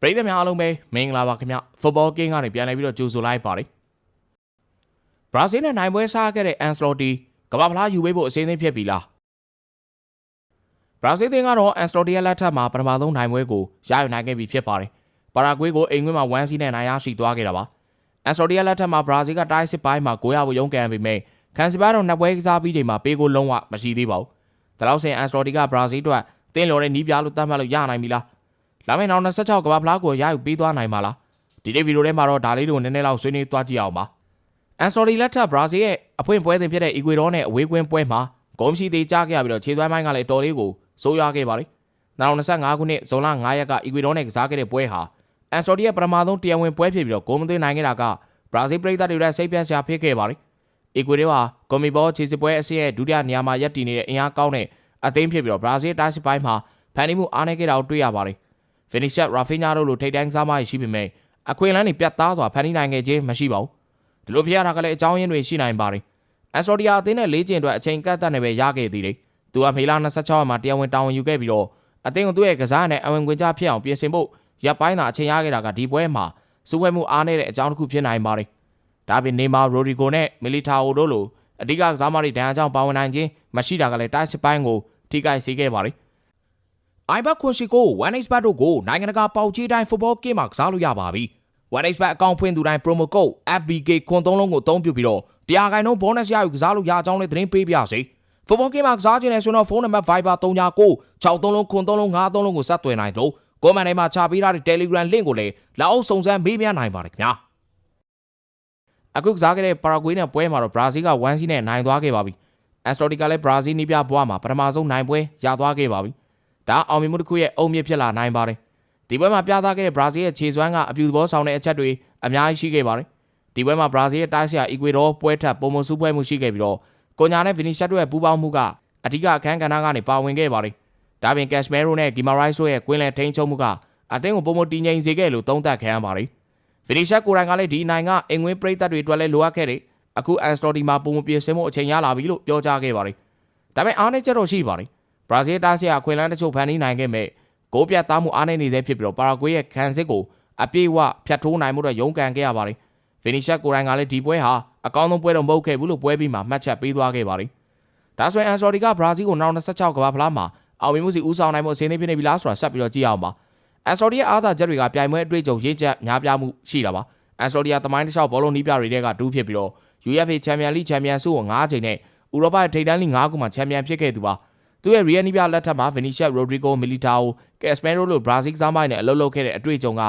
ပရိသတ်များအားလုံးပဲမင်္ဂလာပါခင်ဗျဖုတ်ဘောကင်းကနေပြန်လည်ပြီးတော့ကြိုဆိုလိုက်ပါတယ်ဘရာဇီးနဲ့နိုင်ပွဲစားခဲ့တဲ့အန်စလော်တီကမ္ဘာဖလားယူပေးဖို့အစင်းသင်းဖြစ်ပြီလားဘရာဇီးသင်းကတော့အန်စလော်တီရဲ့လက်ထက်မှာပထမဆုံးနိုင်ပွဲကိုရယူနိုင်ခဲ့ပြီဖြစ်ပါတယ်ပါရာဂွေးကိုအိမ်ခွင်းမှာ1စီးနဲ့နိုင်ရရှိသွားခဲ့တာပါအန်စလော်တီရဲ့လက်ထက်မှာဘရာဇီးကတိုင်းစစ်ပိုင်းမှာ900ကိုရုန်းကန်ပေမဲ့ခံစီပါတော့နှစ်ပွဲကစားပြီးချိန်မှာပေးကိုလုံးဝမရှိသေးပါဘူးဒါတော့ဆင်အန်စလော်တီကဘရာဇီးအတွက်တင်းလော်တဲ့နီးပြလို့သတ်မှတ်လို့ရနိုင်ပြီလား လာမယ့်နောက်26ကမ္ဘာဖလားကိုရယူပေးသွားနိုင်မှာလားဒီနေ့ဗီဒီယိုထဲမှာတော့ဒါလေးတွေကိုနည်းနည်းလောက်ဆွေးနွေးသွားကြည့်အောင်ပါအန်ဆိုလီလက်ထပ်ဘရာဇီးရဲ့အဖွင့်ပွဲစဉ်ဖြစ်တဲ့အီကွေဒေါနဲ့အဝေးကွင်းပွဲမှာဂုံးရှိသေးကြားခဲ့ရပြီးတော့ခြေသွမ်းပိုင်းကလည်းတော်လေးကိုစိုးရွားခဲ့ပါတယ်2025ခုနှစ်ဇွန်လ9ရက်ကအီကွေဒေါနဲ့ကစားခဲ့တဲ့ပွဲဟာအန်ဆိုလီရဲ့ပထမဆုံးတရားဝင်ပွဲဖြစ်ပြီးတော့ဂုံးမသွင်းနိုင်ခဲ့တာကဘရာဇီးပြည်သက်တွေရဲ့စိတ်ပြတ်စရာဖြစ်ခဲ့ပါတယ်အီကွေဒေါဟာကွန်မီဘောခြေစစ်ပွဲအစီရဲ့ဒုတိယနေရာမှာရပ်တည်နေတဲ့အင်အားကောင်းတဲ့အသင်းဖြစ်ပြီးတော့ဘရာဇီးတိုင်းစစ်ပိုင်းမှာဖန်တီးမှုအားနည်းခဲ့တာကိုတွေ့ရပါတယ် ဖီနီရှက်ရာဖီညာတို့လိုထိတ်တန်းကစားမရရှိပေမဲ့အခွင့်အလမ်းတွေပြတ်သားစွာဖန်တီးနိုင်ခဲ့ခြင်းမရှိပါဘူးဒီလိုဖြစ်ရတာကလည်းအကြောင်းရင်းတွေရှိနိုင်ပါတယ်အက်စတိုဒီယာအသင်းနဲ့လေးကျင်အတွက်အချိန်ကန့်သတ်နေပဲရခဲ့သေးတယ်သူကမေလ26ရက်မှာတရားဝင်တာဝန်ယူခဲ့ပြီးတော့အသင်းကသူ့ရဲ့ကစားနဲ့အဝင်ခွင့်ကြဖြစ်အောင်ပြင်ဆင်ဖို့ရပ်ပိုင်းသာအချိန်ရခဲ့တာကဒီပွဲမှာစူးဝဲမှုအားနည်းတဲ့အကြောင်းတစ်ခုဖြစ်နိုင်ပါတယ်ဒါပြင်နေမာရိုဒီဂိုနဲ့မီလီတာအိုတို့လိုအဓိကကစားမတွေဒဏ်အကြောင်းပါဝင်နိုင်ခြင်းမရှိတာကလည်းတိုက်စစ်ပိုင်းကိုထိခိုက်စေခဲ့ပါတယ် iBet ခွန်ရှိကို 1xbet တို့ကိုနိုင်ငံတကာပေါက်ကြီးတိုင်း football game မှာကစားလို့ရပါပြီ။ 1xbet အကောင့်ဖွင့်သူတိုင်း promo code FBK ခွန်သုံးလုံးကိုအသုံးပြုပြီးတော့တရားခိုင်နှုန်း bonus ရယူကစားလို့ရအောင်လည်းသတင်းပေးပြစေ။ football game မှာကစားခြင်းနဲ့ဆိုတော့ဖုန်းနံပါတ် Viber 39 63လုံးခွန်သုံးလုံး53လုံးကိုဆက်သွယ်နိုင်လို့ကိုမန်ထဲမှာချပေးထားတဲ့ Telegram link ကိုလည်းလောက်အောင်စုံစမ်းမေးမြန်းနိုင်ပါတယ်ခင်ဗျာ။အခုကစားခဲ့တဲ့ Paraguay နဲ့ပွဲမှာတော့ Brazil က1-0နဲ့နိုင်သွားခဲ့ပါပြီ။ Astortica လည်း Brazil နီးပြဘွားမှာပထမဆုံးနိုင်ပွဲရသွားခဲ့ပါပြီ။ ဒါအောင်မြင်မှုတစ်ခုရဲ့အုံမြင့်ဖြစ်လာနိုင်ပါတယ်ဒီပွဲမှာပြသခဲ့တဲ့ဘရာဇီးရဲ့ခြေစွမ်းကအပြူသဘောဆောင်တဲ့အချက်တွေအများကြီးရှိခဲ့ပါတယ်ဒီပွဲမှာဘရာဇီးရဲ့တားဆရာအီကွေဒေါပွဲထပ်ပုံမစုပွဲမှုရှိခဲ့ပြီးတော့ကိုညာနဲ့ဗီနီရှက်တို့ရဲ့ပူးပေါင်းမှုကအဓိကအခန်းကဏ္ဍကနေပါဝင်ခဲ့ပါတယ်ဒါပြင်ကက်ရှ်မဲရိုနဲ့ဂီမာရိုက်ဆိုရဲ့ကွင်းလယ်ထိန်းချုပ်မှုကအသင်းကိုပုံမတည်ငြိမ်စေခဲ့လို့သုံးသပ်ခံရပါတယ်ဗီနီရှက်ကိုယ်တိုင်ကလည်းဒီနိုင်ကအင်ငွေပရိသတ်တွေအတွက်လည်းလိုအပ်ခဲ့တယ်အခုအန်စတော်ဒီမှာပုံမပြေစင်မှုအချိန်ရလာပြီလို့ပြောကြားခဲ့ပါတယ်ဒါပေမဲ့အားနည်းချက်တော့ရှိပါတယ် ဘရာဇီးတားဆရာခွင်လန်းတချို့ဖန်တီးနိုင်ခဲ့မဲ့ဂိုးပြတ်သားမှုအားနည်းနေသေးဖြစ်ပြီးတော့ပါရာဂွေးရဲ့ခံစစ်ကိုအပြည့်အဝဖြတ်ထိုးနိုင်မှုတော့ရုန်းကန်ခဲ့ရပါတယ်။ဗီနီရှက်ကိုရိုင်းကလည်းဒီပွဲဟာအကောင်းဆုံးပွဲတော့မဟုတ်ခဲ့ဘူးလို့ပွဲပြီးမှမှတ်ချက်ပေးသွားခဲ့ပါတယ်။ဒါဆိုရင်အန်ဆော်ဒီကဘရာဇီးကိုနောက်26ကမ္ဘာဖလားမှာအောင်မြင်မှုစီဦးဆောင်နိုင်မှုအစင်းသေးဖြစ်နေပြီလားဆိုတာဆက်ပြီးတော့ကြည့်အောင်ပါ။အန်ဆော်ဒီရဲ့အားသာချက်တွေကပြိုင်ပွဲအတွေ့အကြုံရင့်ချက်များပြားမှုရှိတာပါ။အန်ဆော်ဒီကသမိုင်းတစ်လျှောက်ဘောလုံးနီးပြတွေတဲ့ကဒူးဖြစ်ပြီးတော့ UEFA Champions League Champion ဆုကို9ချိန်နဲ့ဥရောပထိပ်တန်းလိ9ခုမှာချန်ပီယံဖြစ်ခဲ့သူပါ။ သူရဲ့ Real နီးပြလက်ထက်မှာ Vinicius Rodrigo Militao Casemiro လို့ Brazil စားမိုင်းနဲ့အလုပ်လုပ်ခဲ့တဲ့အတွေ့အကြုံက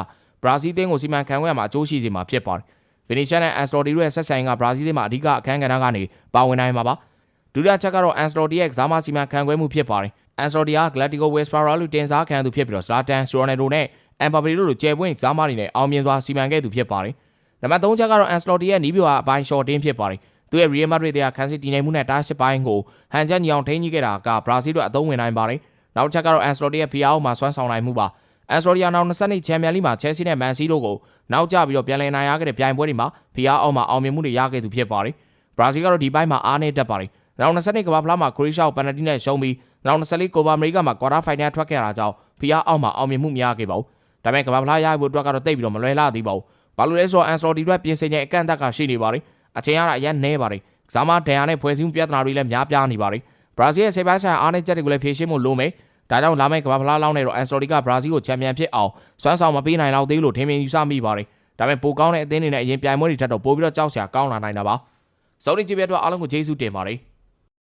Brazil တင်းကိုစီမံခန့်ခွဲရမှာအကျိုးရှိစေမှာဖြစ်ပါတယ်။ Vinicius နဲ့ Ancelotti တို့ရဲ့ဆက်ဆံရေးက Brazil တင်းမှာအဓိကအခန်းကဏ္ဍကနေပါဝင်နိုင်မှာပါ။ဒုတိယချက်ကတော့ Ancelotti ရဲ့ကစားမစီမံခန့်ခွဲမှုဖြစ်ပါတယ်။ Ancelotti က Galactico Westphal လို့တင်စားခံသူဖြစ်ပြီးတော့ Zlatan, Ronaldo နဲ့ Mbappe တို့လိုကျယ်ပွင့်ကစားမတွေနဲ့အောင်မြင်စွာစီမံခဲ့သူဖြစ်ပါတယ်။နံပါတ်3ချက်ကတော့ Ancelotti ရဲ့နီးပြွာအပိုင်း short တင်းဖြစ်ပါတယ်။ သူရဲ့ Real Madrid တရားခန်းစစ်တည်နေမှုနဲ့တားစစ်ပိုင်းကိုဟန်ချက်ညီအောင်ထိန်းကြီးခဲ့တာက Brazil တို့အသုံးဝင်နိုင်ပါတယ်။နောက်ချက်ကတော့ Ancelotti ရဲ့ဖျားအောင်မှာစွမ်းဆောင်နိုင်မှုပါ။ Ancelotti နောက်20နှစ်ချန်ပီယံလိမှာ Chelsea နဲ့ Man City တို့ကိုနောက်ကျပြီးတော့ပြန်လည်နိုင်ရခဲ့တဲ့ပြိုင်ပွဲတွေမှာဖျားအောင်မှာအောင်မြင်မှုတွေရခဲ့သူဖြစ်ပါတယ်။ Brazil ကတော့ဒီပိုင်းမှာအားနည်းတတ်ပါတယ်။နောက်20နှစ်ကမ္ဘာဖလားမှာ Croatia ကိုပယ်နယ်တီနဲ့ရှုံးပြီးနောက်24ကိုပါအမေရိကမှာ quarter final ထွက်ခဲ့တာကြောင့်ဖျားအောင်မှာအောင်မြင်မှုမရခဲ့ပါဘူး။ဒါပေမဲ့ကမ္ဘာဖလားရဖို့အတွက်ကတော့တိတ်ပြီးတော့မလွယ်လာသေးပါဘူး။ဘာလို့လဲဆိုတော့ Ancelotti တို့ပြင်ဆင်ခြင်းအကန့်အသတ်ကရှိနေပါတယ်။ အချိန်ရတာအရင်နှဲပါတယ်။ကစားမဒဏ်ရာနဲ့ဖွဲ့စည်းမှုပြဿနာတွေလည်းများပြားနေပါတယ်။ဘရာဇီးရဲ့ဆေးပါးဆိုင်အားနည်းချက်တွေကိုလည်းဖြေရှင်းဖို့လိုမယ်။ဒါကြောင့်လာမယ့်ကမ္ဘာဖလားလောက်နဲ့တော့အန်စတိုဒီကဘရာဇီးကိုချန်ပီယံဖြစ်အောင်စွမ်းဆောင်မပေးနိုင်တော့သေးလို့ထင်မြင်ယူဆမိပါတယ်။ဒါပေမဲ့ပိုကောင်းတဲ့အသင်းတွေနဲ့အရင်ပြိုင်ပွဲတွေထက်တော့ပိုပြီးတော့ကြောက်စရာကောင်းလာနိုင်တာပါ။စောဒီဂျီဘီအတွက်အားလုံးကိုကျေးဇူးတင်ပါတယ်။